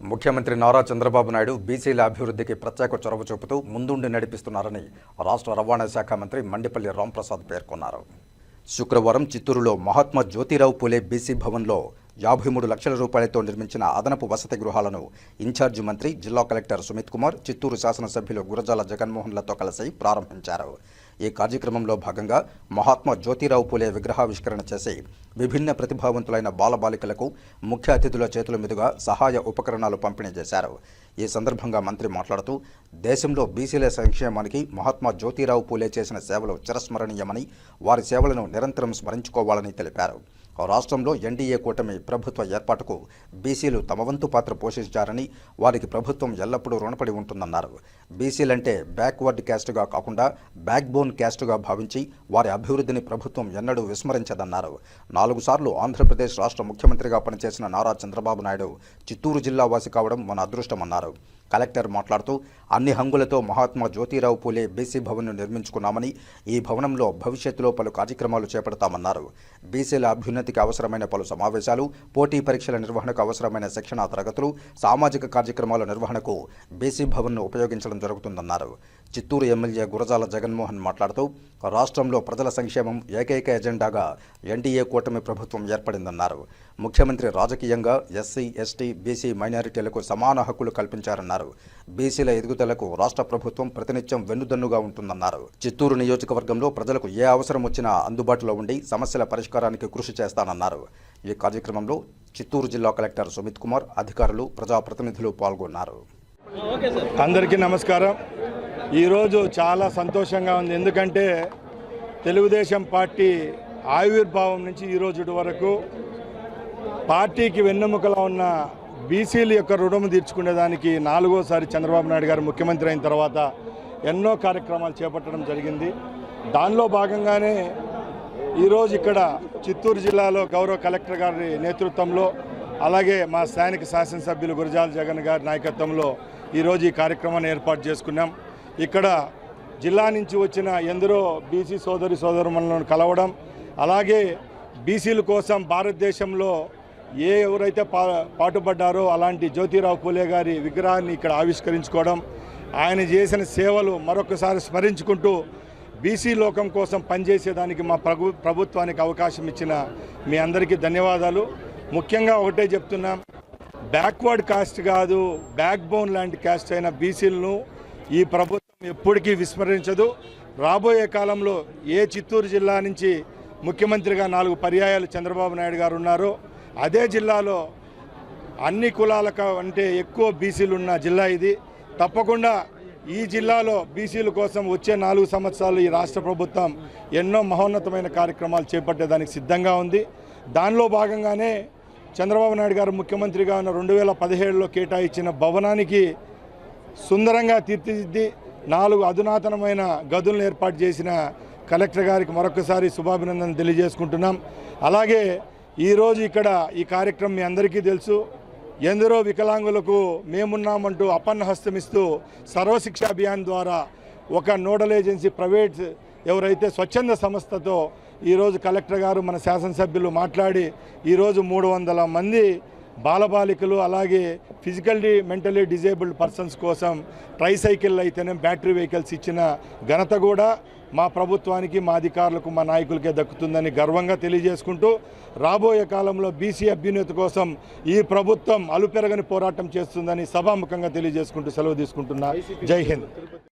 ముఖ్యమంత్రి నారా చంద్రబాబు నాయుడు బీసీల అభివృద్ధికి ప్రత్యేక చొరవ చూపుతూ ముందుండి నడిపిస్తున్నారని రాష్ట్ర రవాణా శాఖ మంత్రి మండిపల్లి రాంప్రసాద్ పేర్కొన్నారు. శుక్రవారం చిత్తూరులో మహాత్మా జ్యోతిరావు పూలే బీసీ భవన్లో యాభై మూడు లక్షల రూపాయలతో నిర్మించిన అదనపు వసతి గృహాలను ఇన్ఛార్జి మంత్రి జిల్లా కలెక్టర్ సుమిత్ కుమార్ చిత్తూరు శాసనసభ్యులు గురజాల జగన్మోహన్లతో కలిసి ప్రారంభించారు. ఈ కార్యక్రమంలో భాగంగా మహాత్మా జ్యోతిరావు పూలే విగ్రహావిష్కరణ చేసి విభిన్న ప్రతిభావంతులైన బాలబాలికలకు ముఖ్య అతిథుల చేతుల మీదుగా సహాయ ఉపకరణాలు పంపిణీ చేశారు. ఈ సందర్భంగా మంత్రి మాట్లాడుతూ దేశంలో బీసీల సంక్షేమానికి మహాత్మా జ్యోతిరావు పూలే చేసిన సేవలు చిరస్మరణీయమని వారి సేవలను నిరంతరం స్మరించుకోవాలని తెలిపారు. రాష్ట్రంలో ఎన్డీఏ కూటమి ప్రభుత్వ ఏర్పాటుకు బీసీలు తమ వంతు పాత్ర పోషించారని వారికి ప్రభుత్వం ఎల్లప్పుడూ రుణపడి ఉంటుందన్నారు. బీసీలంటే బ్యాక్వర్డ్ క్యాస్ట్గా కాకుండా బ్యాక్ బోన్ క్యాస్ట్గా భావించి వారి అభివృద్ధిని ప్రభుత్వం ఎన్నడూ విస్మరించదన్నారు. నాలుగు సార్లు ఆంధ్రప్రదేశ్ రాష్ట్ర ముఖ్యమంత్రిగా పనిచేసిన నారా చంద్రబాబు నాయుడు చిత్తూరు జిల్లా వాసి కావడం మన అదృష్టమన్నారు. కలెక్టర్ మాట్లాడుతూ అన్ని హంగులతో మహాత్మా జ్యోతిరావు పూలే బీసీ భవన్ను నిర్మించుకున్నామని ఈ భవనంలో భవిష్యత్తులో పలు కార్యక్రమాలు చేపడతామన్నారు. బీసీల అభ్యున్నతికి అవసరమైన పలు సమావేశాలు పోటీ పరీక్షల నిర్వహణకు అవసరమైన శిక్షణా తరగతులు సామాజిక కార్యక్రమాల నిర్వహణకు బీసీ భవన్ను ఉపయోగించడం జరుగుతుందన్నారు. చిత్తూరు ఎమ్మెల్యే గురజాల జగన్మోహన్ మాట్లాడుతూ రాష్ట్రంలో ప్రజల సంక్షేమం ఏకైక ఎజెండాగా ఎన్డీఏ కూటమి ప్రభుత్వం ఏర్పడిందన్నారు. ముఖ్యమంత్రి రాజకీయంగా ఎస్సీ ఎస్టీ బీసీ మైనారిటీలకు సమాన హక్కులు కల్పించారన్నారు. బీసీల ఎదుగుదలకు రాష్ట్ర ప్రభుత్వం ప్రతినిత్యం వెన్నుదన్నుగా ఉంటుందన్నారు. చిత్తూరు నియోజకవర్గంలో ప్రజలకు ఏ అవసరం వచ్చినా అందుబాటులో ఉండి సమస్యల పరిష్కారానికి కృషి చేస్తానన్నారు. ఈ కార్యక్రమంలో చిత్తూరు జిల్లా కలెక్టర్ సుమిత్ కుమార్ అధికారులు ప్రజాప్రతినిధులు పాల్గొన్నారు. అందరికీ నమస్కారం. ఈరోజు చాలా సంతోషంగా ఉంది. ఎందుకంటే తెలుగుదేశం పార్టీ ఆవిర్భావం నుంచి ఈ రోజు వరకు పార్టీకి వెన్నెముకలా ఉన్న బీసీల యొక్క రుణము తీర్చుకునేదానికి నాలుగోసారి చంద్రబాబు నాయుడు గారు ముఖ్యమంత్రి అయిన తర్వాత ఎన్నో కార్యక్రమాలు చేపట్టడం జరిగింది. దానిలో భాగంగానే ఈరోజు ఇక్కడ చిత్తూరు జిల్లాలో గౌరవ కలెక్టర్ గారి నేతృత్వంలో అలాగే మా స్థానిక శాసనసభ్యులు గురజాల జగన్ గారి నాయకత్వంలో ఈరోజు ఈ కార్యక్రమాన్ని ఏర్పాటు చేసుకున్నాం. ఇక్కడ జిల్లా నుంచి వచ్చిన ఎందరో బీసీ సోదరి సోదరులను కలవడం అలాగే బీసీల కోసం భారతదేశంలో ఏ ఎవరైతే పా పాటుపడ్డారో అలాంటి జ్యోతిరావు పూలే గారి విగ్రహాన్ని ఇక్కడ ఆవిష్కరించుకోవడం ఆయన చేసిన సేవలు మరొకసారి స్మరించుకుంటూ బీసీ లోకం కోసం పనిచేసేదానికి మా ప్రభు ప్రభుత్వానికి అవకాశం ఇచ్చిన మీ అందరికీ ధన్యవాదాలు. ముఖ్యంగా ఒకటే చెప్తున్నాం బ్యాక్వర్డ్ కాస్ట్ కాదు బ్యాక్ బోన్ లాంటి కాస్ట్ అయిన బీసీలను ఈ ప్రభుత్వం ఎప్పటికీ విస్మరించదు. రాబోయే కాలంలో ఏ చిత్తూరు జిల్లా నుంచి ముఖ్యమంత్రిగా నాలుగు పర్యాయాలు చంద్రబాబు నాయుడు గారు ఉన్నారో. అదే జిల్లాలో అన్ని కులాల అంటే ఎక్కువ బీసీలు ఉన్న జిల్లా ఇది. తప్పకుండా ఈ జిల్లాలో బీసీల కోసం వచ్చే నాలుగు సంవత్సరాలు ఈ రాష్ట్ర ప్రభుత్వం ఎన్నో మహోన్నతమైన కార్యక్రమాలు చేపట్టేదానికి సిద్ధంగా ఉంది. దానిలో భాగంగానే చంద్రబాబు నాయుడు గారు ముఖ్యమంత్రిగా ఉన్న రెండు వేల పదిహేడులో కేటాయించిన భవనానికి సుందరంగా తీర్చిదిద్ది నాలుగు అధునాతనమైన గదులను ఏర్పాటు చేసిన కలెక్టర్ గారికి మరొకసారి శుభాభినందన తెలియజేసుకుంటున్నాం. అలాగే ఈరోజు ఇక్కడ ఈ కార్యక్రమం మీ అందరికీ తెలుసు. ఎందరో వికలాంగులకు మేమున్నామంటూ అపన్న హస్తమిస్తూ సర్వశిక్ష అభియాన్ ద్వారా ఒక నోడల్ ఏజెన్సీ ప్రైవేట్ ఎవరైతే స్వచ్ఛంద సంస్థతో ఈరోజు కలెక్టర్ గారు మన శాసనసభ్యులు మాట్లాడి ఈరోజు మూడు వందల మంది బాలబాలికలు అలాగే ఫిజికల్లీ మెంటలీ డిజేబుల్డ్ పర్సన్స్ కోసం ట్రైసైకిల్ అయితేనే బ్యాటరీ వెహికల్స్ ఇచ్చిన ఘనత కూడా మా ప్రభుత్వానికి మా అధికారులకు మా నాయకులకే దక్కుతుందని గర్వంగా తెలియజేసుకుంటూ రాబోయే కాలంలో బీసీ అభ్యున్నతి కోసం ఈ ప్రభుత్వం అలుపెరగని పోరాటం చేస్తుందని సభాముఖంగా తెలియజేసుకుంటూ సెలవు తీసుకుంటున్నా. జై హింద్.